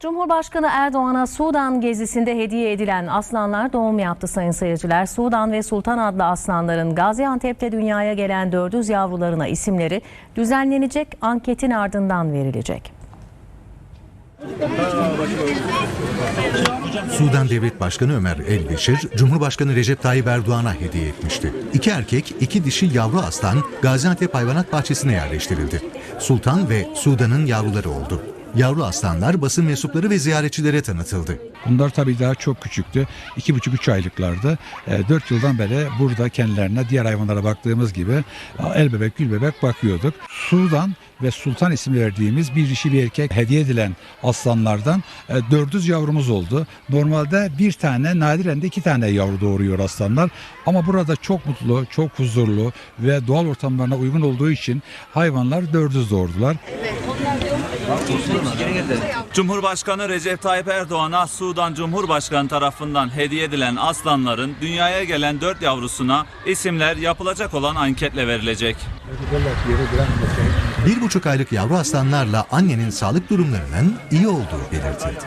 Cumhurbaşkanı Erdoğan'a Sudan gezisinde hediye edilen aslanlar doğum yaptı sayın seyirciler. Sudan ve Sultan adlı aslanların Gaziantep'te dünyaya gelen dördüz yavrularına isimleri düzenlenecek anketin ardından verilecek. Sudan Devlet Başkanı Ömer El-Beşir, Cumhurbaşkanı Recep Tayyip Erdoğan'a hediye etmişti. İki erkek, iki dişi yavru aslan Gaziantep Hayvanat Bahçesi'ne yerleştirildi. Sultan ve Sudan'ın yavruları oldu. Yavru aslanlar basın mensupları ve ziyaretçilere tanıtıldı. Bunlar tabii daha çok küçüktü. 2,5-3 aylıklardı. 4 yıldan beri burada kendilerine diğer hayvanlara baktığımız gibi el bebek gül bebek bakıyorduk. Sudan ve Sultan isim verdiğimiz bir dişi bir erkek hediye edilen aslanlardan e, dördüz yavrumuz oldu. Normalde bir tane nadiren de iki tane yavru doğuruyor aslanlar. Ama burada çok mutlu, çok huzurlu ve doğal ortamlarına uygun olduğu için hayvanlar dördüz doğurdular. Cumhurbaşkanı Recep Tayyip Erdoğan'a Sudan Cumhurbaşkanı tarafından hediye edilen aslanların dünyaya gelen dört yavrusuna isimler yapılacak olan anketle verilecek. Bir buçuk aylık yavru aslanlarla annenin sağlık durumlarının iyi olduğu belirtildi.